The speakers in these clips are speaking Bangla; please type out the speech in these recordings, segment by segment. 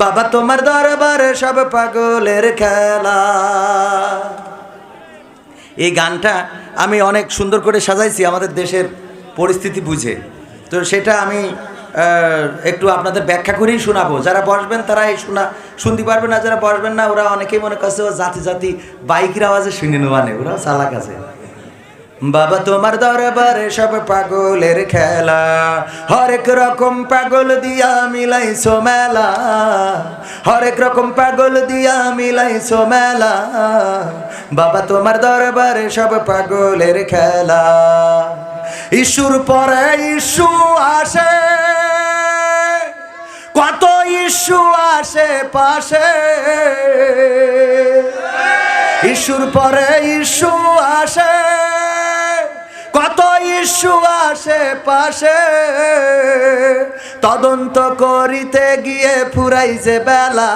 বাবা তোমার দরবারে সব পাগলের খেলা। এই গানটা আমি অনেক সুন্দর করে সাজাইছি আমাদের দেশের পরিস্থিতি বুঝে। তো সেটা আমি একটু আপনাদের ব্যাখ্যা করেই শোনাবো। যারা বসবেন তারা এই শোনা, শুনতে পারবেন না, যারা বসবেন না, ওরা অনেকেই মনে করছে, ও জাতি জাতি বাইকের আওয়াজে শুনে নেওয়ানে ওরা চালাক আছে। বাবা তোমার দরবারে সব পাগলের খেলা। হরেক রকম পাগল দিয়া মিলাইছো মেলা। হরেক রকম পাগল দিয়া মিলাইছো মেলা। বাবা তোমার দরবারে সব পাগলের খেলা। ইস্যুর পরে ইস্যু আসে, কত ইস্যু আসে পাশে। ইস্যুর পরে ইস্যু আসে। কত ইস্যু আসে পাশে, তদন্ত করিতে গিয়ে ফুরাই যে বেলা।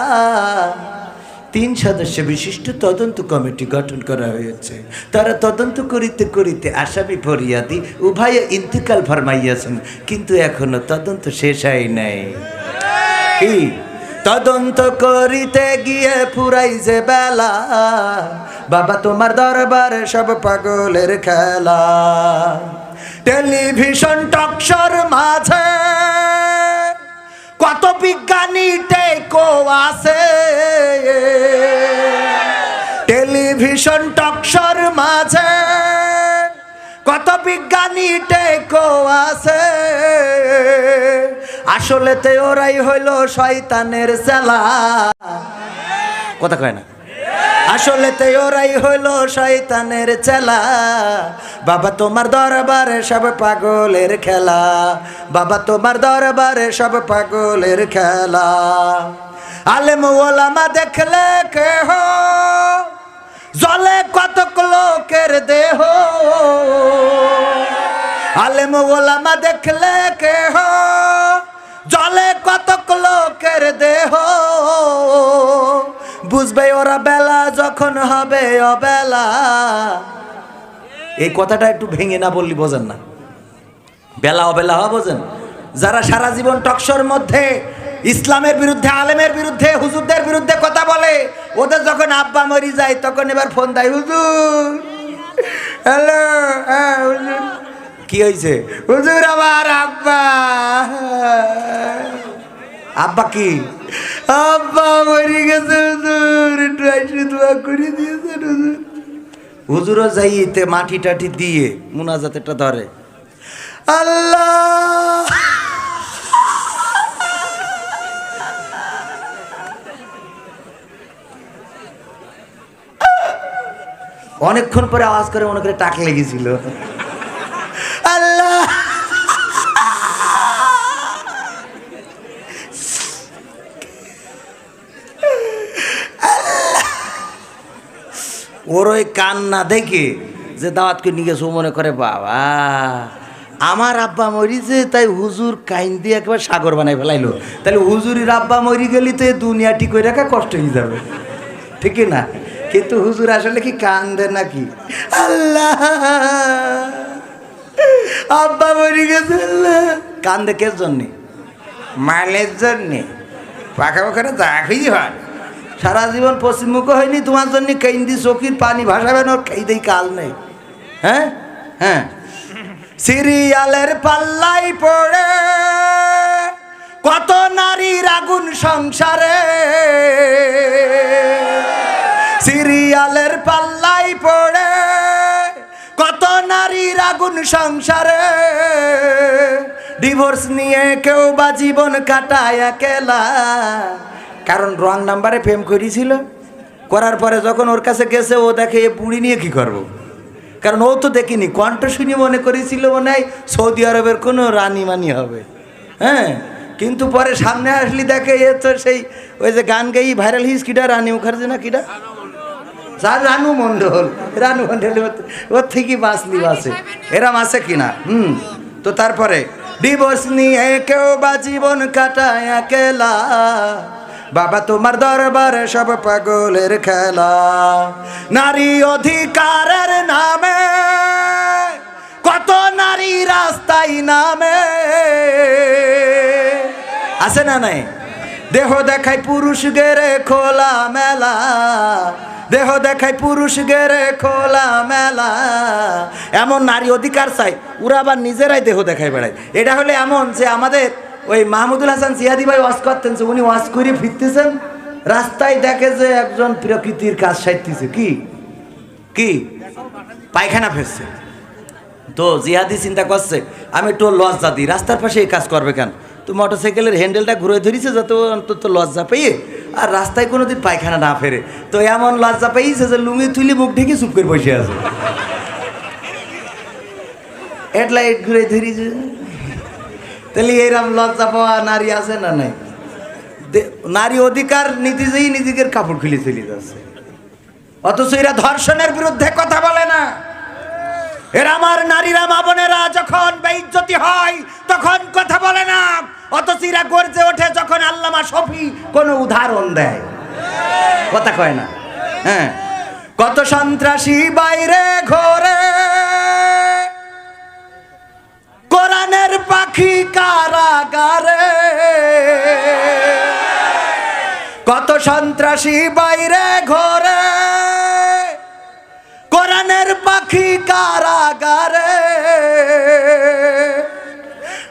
তিন সদস্য বিশিষ্ট তদন্ত কমিটি গঠন করা হয়েছে। তারা তদন্ত করিতে করিতে আসামি ফরিয়াদি উভয়ে ইন্তিকাল ফরমাইয়াছেন, কিন্তু এখনও তদন্ত শেষ হয় নাই। তদন্ত করিতে গিয়ে ফুরাই যে বেলা বাবা তোমার দরবারে সব পাগলের খেলা। টেলিভিশন টকশোর মাঝে কত বিজ্ঞানী টেকো আছে। টেলিভিশন টকশোর মাঝে কত বিজ্ঞানী টেকো আছে। আসলেতে ওরাই হইল শয়তানের চেলা। কথা কয় না। আসলেতে ওরাই হইল শয়তানের চেলা। বাবা তোমার দরবারে সব পাগলের খেলা। বাবা তোমার দরবারে সব পাগলের খেলা। আলেম ওলামা দেখলে কেহ? জলে কতক লোকের দেহ? আলেম ওলামা দেখলে কেহ? জলে কতক লোকের দেহ? বুঝবে ওরা বেলা, যখন হবে অবেলা। এই কথাটা একটু ভেঙে না বললি বোঝেন না। বেলা অবেলা হওয়া বোঝেন। যারা সারা জীবন টকশোর মধ্যে, ইসলামের বিরুদ্ধে, আলেমের বিরুদ্ধে, হুজুরদের বিরুদ্ধে কথা বলে, ওদের যখন আব্বা মরি যায়, তখন এবার ফোন দেয়, হুজুর, হ্যালো হ্যাঁ কি হয়েছে? হুজুর, আমার আব্বা। আব্বা কি? আব্বা, মরি গেছে হুজুর। একটু আইসে দোয়া করে দিয়েছেন, হুজুর। হুজুরও যাইতে মাটি টাটি দিয়ে মুনাজাতেটা ধরে। আল্লাহ! অনেকক্ষণ পরে আওয়াজ করে মনে করে টাক লেগেছিল। ওর ওই কান্না দেখে যে দাওয়াত করে নিয়ে গেছে মনে করে, বাবা, আমার আব্বা মরিছে তাই হুজুর কাইন দিয়ে একবার সাগর বানাই ফেলাইলো। তাহলে হুজুরির আব্বা মরি গেলি তো দুনিয়া ঠিক করে রাখা কষ্ট হয়ে যাবে। ঠিক না? কিন্তু হুজুর আসলে কি কান্দে নাকি? আল্লাহ, আব্বা মরি গেছে কান্দে কে জন্যে? মালের জন্যে। পাখা পাখাটা চাকরি হয়। সারা জীবন পশ্চিমমুখ হয়নি, তোমার জন্য কেন্দি চকির পানি ভাসাবেন ওর খেয়ে কাল নেই। হ্যাঁ? হ্যাঁ? সিরিয়ালের পাল্লাই পড়ে, কত নারীর আগুন সংসারে। সিরিয়ালের পাল্লাই পড়ে, কত নারীর আগুন সংসারে। ডিভোর্স নিয়ে কেউ বা জীবন কাটায় একেলা। কারণ রং নাম্বারে প্রেম করেছিল করার পরে যখন ওর কাছে গেছে, ও দেখে এ বুড়ি নিয়ে কি করব। কারণ ও তো দেখিনি, কণ্ঠ শুনি মনে করেছিল মনে হয় সৌদি আরবের কোনো রানী মানি হবে। হ্যাঁ কিন্তু পরে সামনে আসলি দেখে এ তো সেই, ওই যে গান গাই ভাইরাল হিস কিটা রানী মুখার্জি না কিটা স্যার রানু মণ্ডল রানু মণ্ডল, ওর- থেকে বাঁচলি বাসে এরম আছে কিনা? হুম, তো তারপরে ডিভোর্স নিয়ে কেউ বা জীবন কাটায় একেলা। বাবা তোমার দরবারে সব পাগলের খেলা। নারী অধিকারের নামে, কত নারী রাস্তায় নামে। আছে না নাই? দেহ দেখায় পুরুষ গেরে খোলা মেলা। দেহ দেখায় পুরুষ গেরে খোলা মেলা। এমন নারী অধিকার চাই ওরা আবার নিজেরাই দেহ দেখায় বেড়ায়। এটা হলে এমন যে আমাদের ওই মাহমুদুল হাসান সিয়াদি ভাই ওয়াজ করতেন উনি ওয়াজ করে ফিরতেছেন, রাস্তায় দেখে যে একজন প্রকৃতির কাজ সাইতেছে কি? কি? পায়খানা ফেলছে। তো জিহাদি চিন্তা করছে, আমি একটু লজ্জা দিই, রাস্তার পাশে এই কাজ করবে কেন? তো মোটরসাইকেলের হ্যান্ডেলটা ঘুরে ধরেছে যাতে অন্তত লজ্জা পেয়ে আর রাস্তায় কোনোদিন পায়খানা না ফেরে। তো এমন লজ্জা পেয়েছে যে লুঙ্গি তুলি মুখ ঢেকে চুপ করে বসে আছে। হেডলাইট ঘুরে ধরেছে। তাহলে এরম লজ্জা পাওয়া নারী আছে না নাই? নারী অধিকার নিজেই নিজেদের কাপড় খুলে চলে যাচ্ছে। অথচ এরা ধর্ষণের বিরুদ্ধে কথা বলে না। এরা আমার নারীরা, মা বোনেরা যখন বেইজ্জতি হয়, তখন কথা বলে না। অথচ এরা গর্জে ওঠে যখন আল্লামা শফি কোনো উদাহরণ দেয়। কথা কয় না? হ্যাঁ। কত সন্ত্রাসী বাইরে ঘোরে। কোরআনের পাখি কারাগারে। কত সন্ত্রাসী বাইরে ঘোরে। কোরআনের পাখি কারাগারে।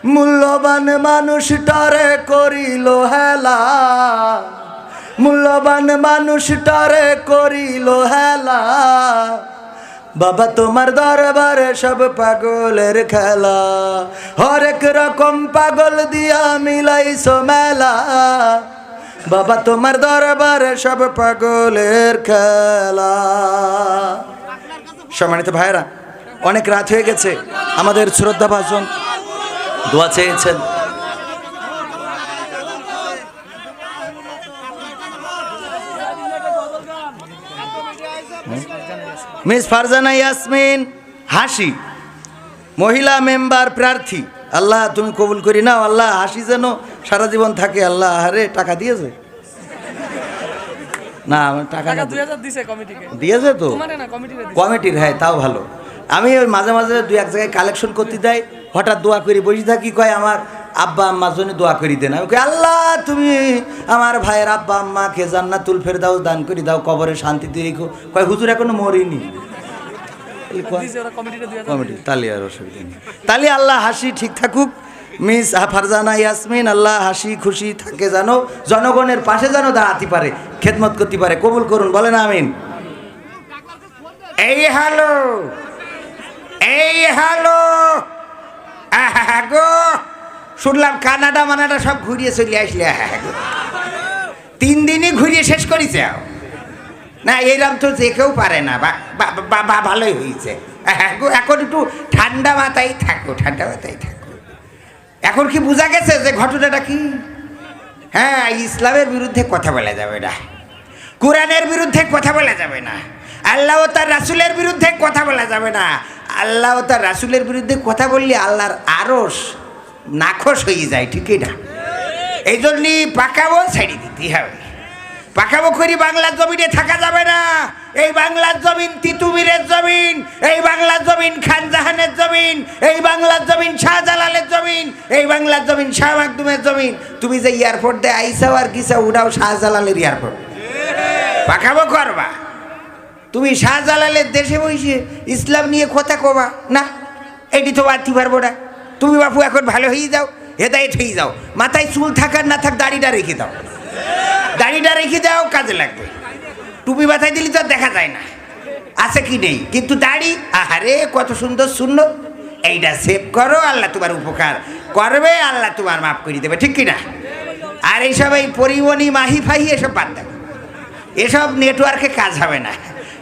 মূল্যবান মানুষ টরে করিল হেলা। মূল্যবান মানুষ টরে করিল হেলা। বাবা, তোমার দরবারে সব পাগলের খেলা। হরেক রকম পাগল দিয়া মিলাইছো মেলা। বাবা, তোমার দরবারে সব পাগলের খেলা। সম্মানিত ভাইরা অনেক রাত হয়ে গেছে। আমাদের শ্রদ্ধা ভাষণ দোয়া চেয়েছেন। মিস ফারজানা ইয়াসমিন হাসি। মহিলা মেম্বার প্রার্থী। আল্লাহ তুমি কবুল করি নাও। আল্লাহ হাসি যেন সারা জীবন থাকে। আল্লাহ আরে টাকা দিয়েছে? না টাকা দিয়েছে তো? তোমারে না কমিটিকে কমিটির হ্যাঁ তাও ভালো। আমি ওই মাঝে মাঝে দুই এক জায়গায় কালেকশন করতে দেয় হঠাৎ দোয়া করি বসে থাকি কয় আমার আব্বা আম্মার জন্য দোয়া করি দেন। আমি কই আল্লাহ তুমি আমার ভাইয়ের আব্বা আম্মাকে জান্নাতুল ফের দাও দান করে দাও কবরে শান্তিতে রেখো। কয় হুজুর এখনও মরিনি। কমিটি তালি আর অসুবিধা নেই। তালি আল্লাহ হাসি ঠিক থাকুক। মিস ফারজানা ইয়াসমিন আল্লাহ হাসি খুশি থাকে জানো জনগণের পাশে যেন দাঁড়াতে পারে খেদমত করতে পারে। কবুল করুন বলেন আমিন। এই হ্যালো এই হ্যালো আহা গো। শুনলাম কানাডা মানাডা সব ঘুরিয়ে চলে আসলে আহা গো তিন দিনই ঘুরিয়ে শেষ করেছে। না এইরকম তো যে কেউ পারে না, বা- ভালোই হয়েছে এখন একটু ঠান্ডা মাথায় থাকো, ঠান্ডা মাথায় থাকো। এখন কি বোঝা গেছে যে ঘটনাটা কি? হ্যাঁ ইসলামের বিরুদ্ধে কথা বলা যাবে না। কোরআনের বিরুদ্ধে কথা বলা যাবে না। আল্লাহ তার রাসুলের বিরুদ্ধে কথা বলা যাবে না। আল্লাহ তার রাসুলের বিরুদ্ধে কথা বললে আল্লাহর আরস নাখোশ হয়ে যায় ঠিকই না এই জন্যই পাকাবো ছেড়ে দিতে হবে। পাকাবো করি বাংলার জমিনে থাকা যাবে না। এই বাংলার জমিন তিতুমিরের জমিন, এই বাংলার জমিন খানজাহানের জমিন, এই বাংলার জমিন শাহজালালের জমিন, এই বাংলার জমিন শাহ মাকদুমের জমিন। তুমি যে এয়ারপোর্ট দিয়ে আইসাও আর কিসা উড়াও শাহজালালের এয়ারপোর্ট। পাকাবো করবা। তুমি শাহজালালের দেশে বসে ইসলাম নিয়ে কথা কবা, না? এটি তো বাড়তে পারব না। তুমি বাপু এখন ভালো হয়ে যাও, হেদায়ত হয়ে যাও। মাথায় চুল থাকার না থাক, দাড়িটা রেখে দাও। দাড়িটা রেখে দাও, কাজে লাগবে। টুপি মাথায় দিলে তো দেখা যায় না। আছে কি নেই? কিন্তু দাড়ি, আহারে, কত সুন্দর শূন্য। এইটা সেভ করো, আল্লাহ তোমার উপকার করবে, আল্লাহ তোমার মাফ করে দেবে, ঠিক কি না আর এইসব এই পরিমণি, মাহি ফাহি, এসব বাদ দেবে এসব নেটওয়ার্কে কাজ হবে না।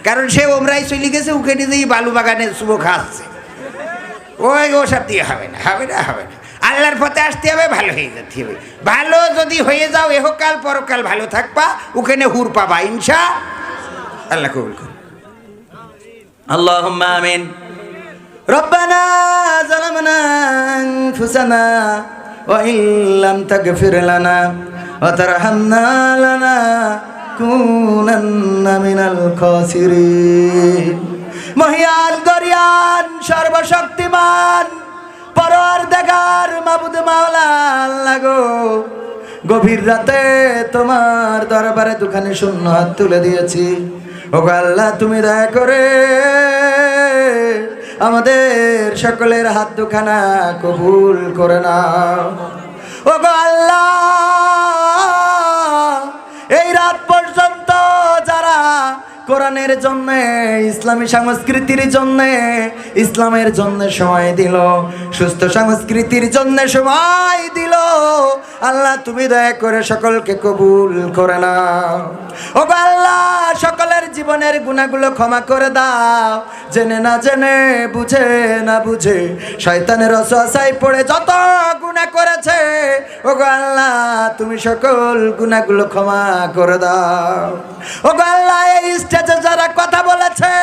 কারণ সে ওমরাই চলে গেছে উকে নিজেই বালু বাগানে শুভ খাচ্ছে ওই ওসব দিয়ে হবে না হবে না হবে না আল্লাহর পথে আসতে হবে ভালো হয়ে যেতে হবে ভালো যদি হয়ে যাও এহকাল পরকাল ভালো থাকবা ওখানে হুর পাবা ইনশা আল্লাহ কবুল করুন اللهم آمين ربنا ظلمنا أنفسنا وإن لم تغفر لنا وترحمنا لنكونن من الخاسرين মহিয়ান গরিয়ান, সর্বশক্তিমান। পরর দেগার মাবুদ মাওলা গো। গভীর রাতে তোমার দরবারে দুখানে শূন্য হাত তুলে দিয়েছি। ও আল্লাহ, তুমি দয়া করে আমাদের সকলের হাত দুখানা কবুল করে নাও। ও আল্লাহ, এই কোরআনের জন্য, ইসলামী সংস্কৃতির জন্য, ইসলামের জন্য সময় দিল, সুস্থ সংস্কৃতির জন্য সময় দিল। আল্লাহ, তুমি দয়া করে সকলকে কবুল করে নাও। ও আল্লাহ, সকলের জীবনের গুণাগুলো ক্ষমা করে দাও। জেনে না জেনে, বুঝে না বুঝে, শয়তানের অসহায় পড়ে যত গুণা করেছে ও আল্লাহ, তুমি সকল গুণাগুলো ক্ষমা করে দাও। ও আল্লাহ, এই স্টেজে যারা কথা বলেছে,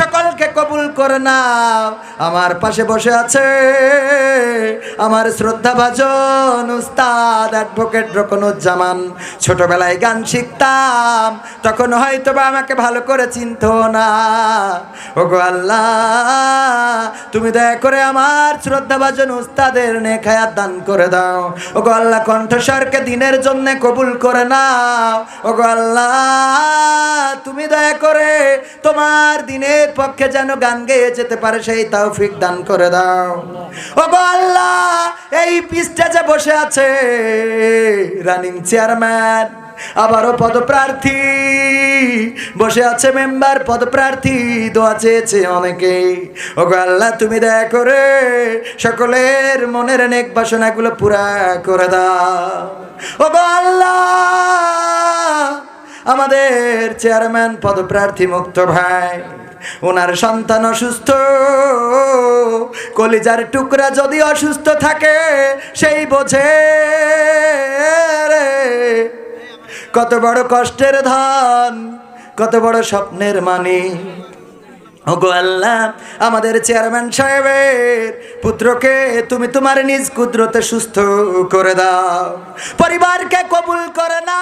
সকলকে কবুল করে নাও। আমার পাশে বসে আছে আমার শ্রদ্ধা ভাজন উস্তাদ অ্যাডভোকেট রকনুজ্জামান। ছোটবেলায় গান শিখতাম, তখন হয়তো বা আমাকে ভালো করে চিনতো না। ও গো আল্লাহ, তুমি দয়া করে আমার শ্রদ্ধা ভাজন উস্তাদের নেখায়াত দান করে দাও। ও গো আল্লাহ, কণ্ঠস্বরকে দিনের জন্য কবুল করে নাও। ও গো আল্লাহ, তুমি দয়া করে তোমার দিনের পক্ষে যেন গান গেয়ে যেতে পারে, সেই তৌফিক দান করে দাও। ও আল্লাহ, এই স্টেজে বসে আছে রানিং চেয়ারম্যান আবারও পদপ্রার্থী। বসে আছে মেম্বার পদপ্রার্থী, দোয়া চেয়েছে অনেকে ও আল্লাহ, তুমি দয়া করে সকলের মনের অনেক বাসনাগুলো পুরা করে দাও। ও আল্লাহ আমাদের চেয়ারম্যান পদপ্রার্থী মুক্ত ভাই ওনার সন্তান অসুস্থ। কলিজার টুকরা যদি অসুস্থ থাকে, সেই বোঝে কত বড় কষ্টের ধন, কত বড় স্বপ্নের মানি ওগো আল্লাহ, আমাদের চেয়ারম্যান সাহেবের পুত্রকে তুমি তোমার নিজ কুদরতে সুস্থ করে দাও। পরিবারকে কবুল করে না